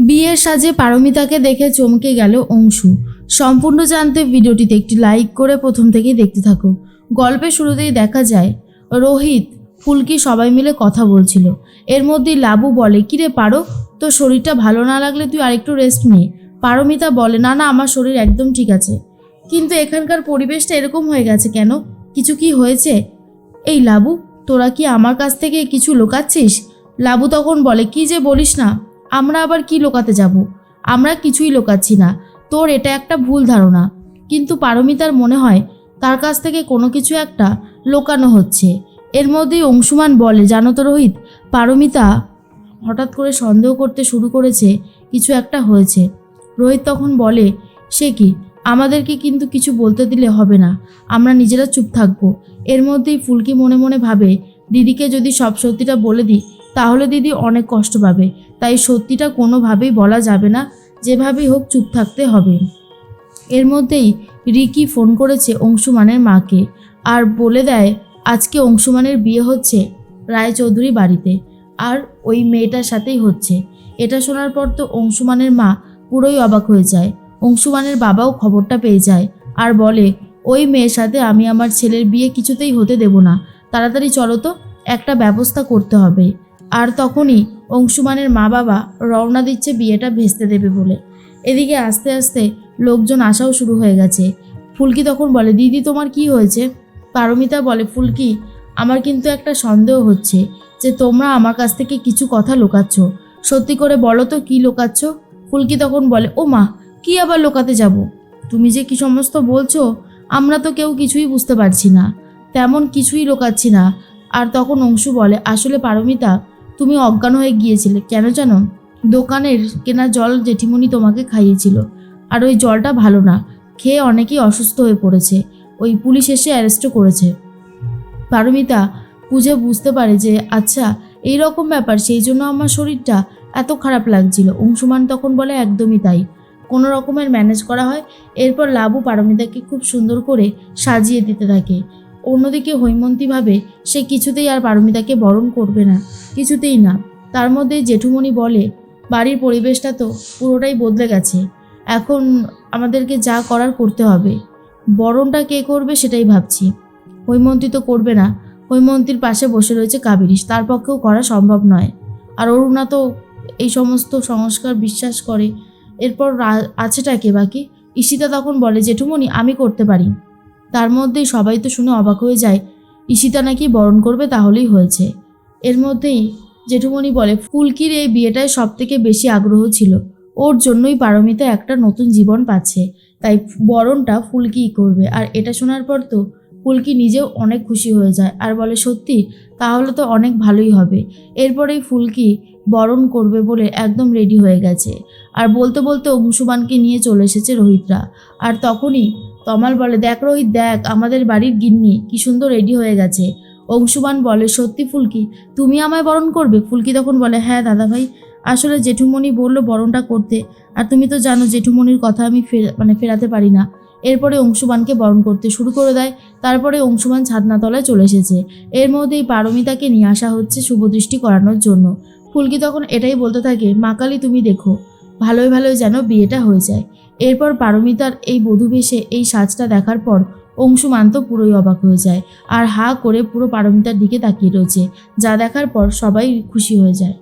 বিয়ের সাজে পারমিতাকে দেখে চমকে গেল অংশু। সম্পূর্ণ জানতে ভিডিওটিতে একটি লাইক করে প্রথম থেকেই দেখতে থাকো। গল্পের শুরুতেই দেখা যায়, রোহিত, ফুলকি সবাই মিলে কথা বলছিল। এর মধ্যেই লাবু বলে, কিরে পারো, তোর শরীরটা ভালো না লাগলে তুই আরেকটু রেস্ট নে। পারমিতা বলে, না না, আমার শরীর একদম ঠিক আছে। কিন্তু এখানকার পরিবেশটা এরকম হয়ে গেছে কেন? কিছু কি হয়েছে? এই লাবু, তোরা কি আমার কাছ থেকে কিছু লোকাচ্ছিস? লাবু তখন বলে, কি যে বলিস না। আমরা আবার কি লোকাতে যাব? আমরা কিছুই লোকাচ্ছি না। তোর এটা একটা ভুল ধারণা। কিন্তু পারমিতার মনে হয়, তার কাছ থেকে কোনো কিছু একটা লোকানো হচ্ছে। এর মধ্যেই অংশুমান বলে, জানো তো রোহিত, পারমিতা হঠাৎ করে সন্দেহ করতে শুরু করেছে, কিছু একটা হয়েছে। রোহিত তখন বলে, সে কি? আমাদেরকে কিন্তু কিছু বলতে দিলে হবে না। আমরা নিজেরা চুপ থাকব। এর মধ্যেই ফুলকি মনে মনে ভাবে, দিদিকে যদি সব সত্যিটা বলে দিই তাহলে দিদি অনেক কষ্ট পাবে। তাই সত্যিটা কোনোভাবেই বলা যাবে না, যেভাবেই হোক চুপ থাকতে হবে। এর মধ্যেই রিকি ফোন করেছে অংশুমানের মাকে আর বলে দেয়, আজকে অংশুমানের বিয়ে হচ্ছে রায়চৌধুরী বাড়িতে আর ওই মেয়েটার সাথেই হচ্ছে। এটা শোনার পর তো অংশুমানের মা পুরোই অবাক হয়ে যায়। অংশুমানের বাবাও খবরটা পেয়ে যায় আর বলে, ওই মেয়ের সাথে আমি আমার ছেলের বিয়ে কিছুতেই হতে দেব না। তাড়াতাড়ি চলো তো, একটা ব্যবস্থা করতে হবে। আর তখনই অংশুমানের মা বাবা রওনা দিচ্ছে বিয়েটা ভেস্তে দেবে বলে। এদিকে আস্তে আস্তে লোকজন আসাও শুরু হয়ে গেছে। ফুলকি তখন বলে, দিদি, তোমার কি হয়েছে? পারমিতা বলে, ফুলকি, আমার কিন্তু একটা সন্দেহ হচ্ছে যে তোমরা আমার কাছ থেকে কিছু কথা লুকাচ্ছ। সত্যি করে বলো তো, কী লোকাচ্ছ? ফুলকি তখন বলে, ও মা, কি আবার লোকাতে যাব? তুমি যে কি সমস্ত বলছো, আমরা তো কেউ কিছুই বুঝতে পারছি না। তেমন কিছুই লোকাচ্ছি না। আর তখন অংশু বলে, আসলে পারমিতা তুমি অজ্ঞান হয়ে গিয়েছিলে, কেন জানো? দোকানের কেনা জল জেঠিমণি তোমাকে খাইয়েছিল, আর ওই জলটা ভালো না, খেয়ে অনেকেই অসুস্থ হয়ে পড়েছে, ওই পুলিশ এসে অ্যারেস্টও করেছে। পারমিতা বুঝে বুঝতে পারে যে আচ্ছা এই রকম ব্যাপার, সেই জন্য আমার শরীরটা এত খারাপ লাগছিল, অংশুমান তখন বলে একদমই তাই। কোনো রকমের ম্যানেজ করা হয়, এরপর লাবু পারমিতাকে খুব সুন্দর করে সাজিয়ে দিতে থাকে। অন্যদিকে হৈমন্তী ভাবে সে কিছুতেই আর পারমিতাকে বরণ করবে না, কিছুতেই না। তার মধ্যে জেঠুমণি বলে, বাড়ির পরিবেশটা তো পুরোটাই বদলে গেছে। এখন আমাদেরকে যা করার করতে হবে। বরণটা কে করবে সেটাই ভাবছি। হৈমন্তী তো করবে না। হৈমন্তীর পাশে বসে রয়েছে কাবেরিস তার পক্ষেও করা সম্ভব নয়। আর অরুণা তো এই সমস্ত সংস্কার বিশ্বাস করে। এরপর আছেটা কে বাকি? ঈশিতা তখন বলে, জেঠুমণি, আমি করতে পারি। তার মধ্যেই সবাই তো শুনে অবাক হয়ে যায়, ঈশিতা নাকি বরণ করবে তাহলেই হয়েছে। এর মধ্যেই জেঠুমণি বলে, ফুলকির এই বিয়েটায় সব থেকে বেশি আগ্রহ ছিল। ওর জন্যই পারমিতা একটা নতুন জীবন পাচ্ছে। তাই বরণটা ফুলকিই করবে। আর এটা শোনার পর তো ফুলকি নিজেও অনেক খুশি হয়ে যায়। আর বলে, সত্যি? তাহলে তো অনেক ভালোই হবে। এরপরেই ফুলকি বরণ করবে বলে একদম রেডি হয়ে গেছে। আর বলতে বলতে অংশুমানকে নিয়ে চলে এসেছে রোহিতরা। আর তখনই তমাল বলে, দেখ রোহিত, দেখ, আমাদের বাড়ির গিন্নি কি সুন্দর রেডি হয়ে গেছে। অংশুমান বলে, সত্যি ফুলকি, তুমি আমায় বরণ করবে? ফুলকি তখন বলে হ্যাঁ দাদা ভাই, আসলে জেঠুমণি বলল বরণটা করতে, আর তুমি তো জানো জেঠুমণির কথা আমি মানে ফেরাতে পারি না। এরপরে অংশুমানকে বরণ করতে শুরু করে দেয়। তারপরে অংশুমান ছাদনাতলায় চলে এসেছে। এর মধ্যেই পারমিতাকে নিয়ে আসা হচ্ছে শুভদৃষ্টি করানোর জন্য। ফুলকি তখন এটাই বলতে থাকে, মা কালী, তুমি দেখো। ভালোই ভালোই যেন বিয়েটা হয়ে যায়। এরপর পারমিতার এই বধুবেশে এই সাজটা দেখার পর অংশুমান তো পুরোই অবাক হয়ে যায় আর হা করে পুরো পারমিতার দিকে তাকিয়ে রয়েছে। যা দেখার পর সবাই খুশি হয়ে যায়।